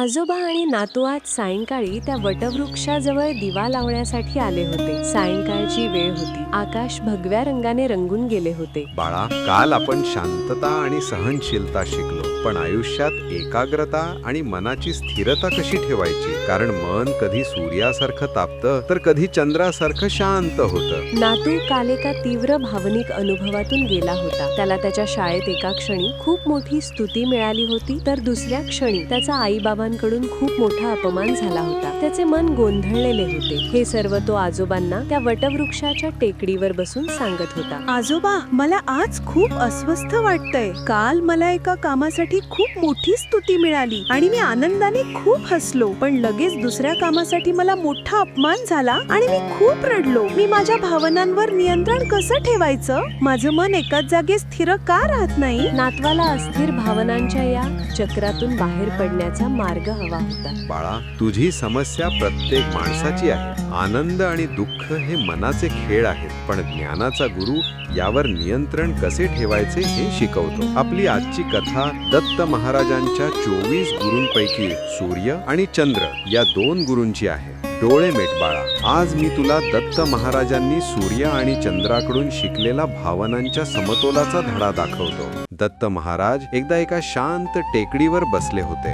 आजोबा आणि नातू आज सायंकाळी त्या वटवृक्षाजवळ दिवा लावण्यासाठी आले होते. सायंकाळची वेळ होती. आकाश भगव्या रंगाने रंगून गेले होते. बाळा काल आपण शांतता आणि सहनशीलता शिकलो. पण आयुष्यात एकाग्रता आणि मनाची स्थिरता कशी ठेवायची? कारण मन कधी सूर्यासारखं तापतं तर कधी चंद्रासारखं शांत होतं. नातू काल एका तीव्र भावनिक अनुभवातून गेला होता. त्याला त्याच्या शाळेत एका क्षणी खूप मोठी स्तुती मिळाली होती तर दुसऱ्या क्षणी त्याचा आईबाबांकडून खूप मोठा अपमान झाला होता. त्याचे मन गोंधळलेले होते. हे सर्व तो आजोबांना त्या वटवृक्षाच्या टेकडीवर बसून सांगत होता. आजोबा मला आज खूप अस्वस्थ वाटतंय. काल मला एका कामासाठी खूप मोठी स्तुती मिळाली आणि मी आनंदाने खूप हसलो. पण लगेच दुसऱ्या कामासाठी मला मोठा अपमान झाला आणि मी खूप रडलो. मी माझ्या भावनांवर नियंत्रण कसं ठेवायचं? माझं मन एकाच जागी स्थिर का राहत नाही? नातवाला अस्थिर भावनांच्या या चक्रातून बाहेर पडण्याचा मार्ग हवा होता. बाळा तुझी समस्या प्रत्येक माणसाची आहे. आनंद आणि दुःख हे मनाचे खेळ आहेत. पण ज्ञानाचा गुरु यावर नियंत्रण कसे ठेवायचे हे शिकवतो. आपली आजची कथा दत्त महाराजांच्या चोवीस गुरूंपैकी सूर्य आणि चंद्र या दोन गुरूंची आहे. डोळे मेट बाळा. आज मी तुला दत्त महाराजांनी सूर्य आणि चंद्राकडून शिकलेला भावनांच्या समतोलाचा धडा दाखवतो. दत्त महाराज एकदा एका शांत टेकडीवर बसले होते.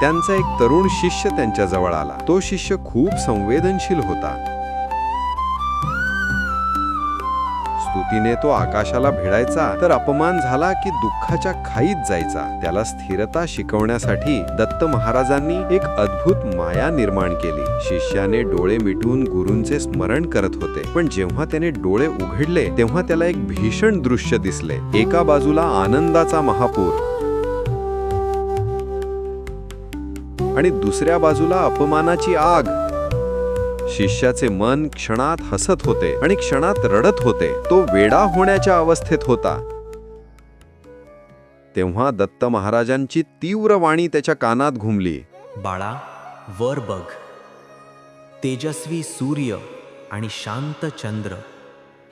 त्यांचा एक तरुण शिष्य त्यांच्या जवळ आला. तो शिष्य खूप संवेदनशील होता. स्तुतीने तो आकाशाला भिडायचा तर अपमान झाला की दुःखाच्या खाईत जायचा. त्याला स्थिरता शिकवण्यासाठी दत्त महाराजांनी एक अद्भुत माया निर्माण केली. शिष्याने डोळे मिटून गुरूंचे स्मरण करत होते. पण जेव्हा त्याने डोळे उघडले तेव्हा त्याला एक भीषण दृश्य दिसले. एका बाजूला आनंदाचा महापूर आणि दुसऱ्या बाजूला अपमानाची आग. शिष्याचे मन क्षणात हसत होते आणि क्षणात रडत होते. तो वेडा होण्याच्या अवस्थेत होता. तेव्हा दत्त महाराजांची तीव्र वाणी त्याच्या कानात घुमली. बाळा वर बघ. तेजस्वी सूर्य आणि शांत चंद्र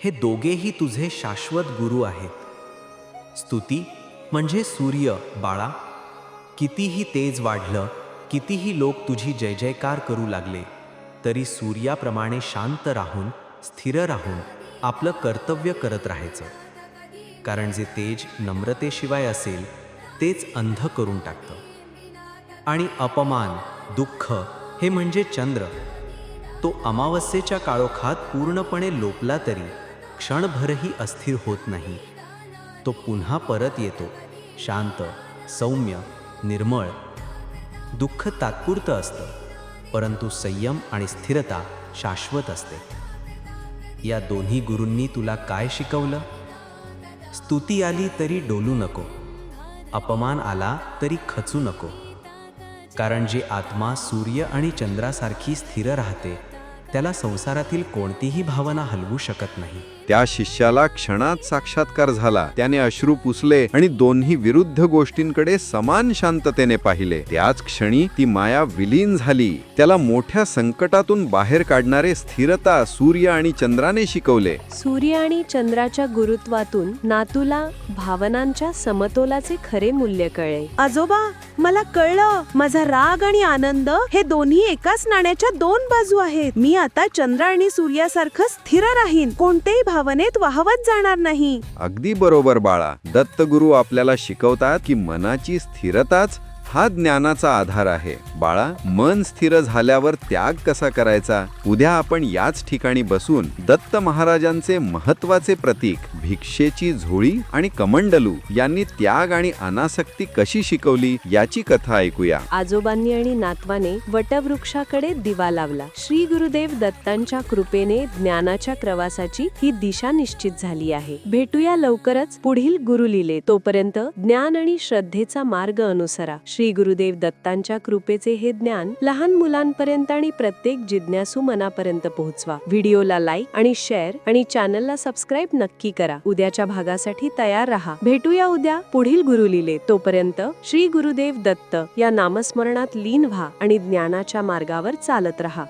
हे दोघेही तुझे शाश्वत गुरु आहेत. स्तुती म्हणजे सूर्य बाळा. कितीही तेज वाढलं कितीही लोक तुझी जय जयकार करू लागले तरी सूर्याप्रमाणे शांत राहून स्थिर राहून आपलं कर्तव्य करत राहायचं. कारण जे तेज नम्रतेशिवाय असेल तेच अंध करून टाकतं. आणि अपमान दुःख हे म्हणजे चंद्र. तो अमावस्येच्या काळोखात पूर्णपणे लोपला तरी क्षणभरही अस्थिर होत नाही. तो पुन्हा परत येतो शांत सौम्य निर्मळ. दुःख तात्पुरतं असतं. परंतु संयम आणि स्थिरता शाश्वत असते. या दोन्ही गुरूंनी तुला काय शिकवलं? स्तुती आली तरी डोलू नको. अपमान आला तरी खचू नको. कारण जी आत्मा सूर्य आणि चंद्रासारखी स्थिर राहते त्याला संसारातील कोणतीही भावना हलवू शकत नाही. त्या शिष्याला क्षणात साक्षात्कार झाला. त्याने अश्रू पुसले आणि दोन्ही विरुद्ध गोष्टींकडे समान शांततेने पाहिले. त्याच क्षणी ती माया विलीन झाली. त्याला मोठ्या संकटातून बाहेर काढणारे स्थिरता सूर्य आणि चंद्राने शिकवले. सूर्य आणि चंद्राच्या गुरुत्वातून नातूला भावनांच्या समतोलाचे खरे मूल्य कळले आजोबा मला कळलं माझा राग आणि आनंद हे दोन्ही एकाच नाण्याच्या दोन बाजू आहेत. मी आता चंद्र आणि सूर्यासारखं स्थिर राहीन. कोणतेही भावनेत वाहवत जाणार नाही. अगदी बरोबर बाळा. दत्तगुरु आपल्याला शिकवतात की मनाची स्थिरताच हा ज्ञानाचा आधार आहे. बाळा मन स्थिर झाल्यावर त्याग कसा करायचा? उद्या आपण याच ठिकाणी बसून दत्त महाराजांचे महत्त्वाचे प्रतीक भिक्षेची झोळी आणि कमंडलू यांनी त्याग आणि अनासक्ती कशी शिकवली याची कथा ऐकूया. आजोबांनी आणि नातवाने वटवृक्षाकडे दिवा लावला. श्री गुरुदेव दत्तांच्या कृपेने ज्ञानाच्या प्रवासाची ही दिशा निश्चित झाली आहे. भेटूया लवकरच पुढील गुरुलीले. तोपर्यंत ज्ञान आणि श्रद्धेचा मार्ग अनुसरा. श्री गुरुदेव दत्तांच्या कृपेचे हे ज्ञान लहान मुलांपर्यंत आणि प्रत्येक जिज्ञासू मनापर्यंत पोहोचवा. व्हिडिओला लाईक आणि शेअर आणि चॅनलला सबस्क्राईब नक्की करा. उद्याच्या भागासाठी तयार राहा. भेटूया उद्या पुढील गुरुलीले तोपर्यंत श्री गुरुदेव दत्त या नामस्मरणात लीन व्हा आणि ज्ञानाच्या मार्गावर चालत राहा.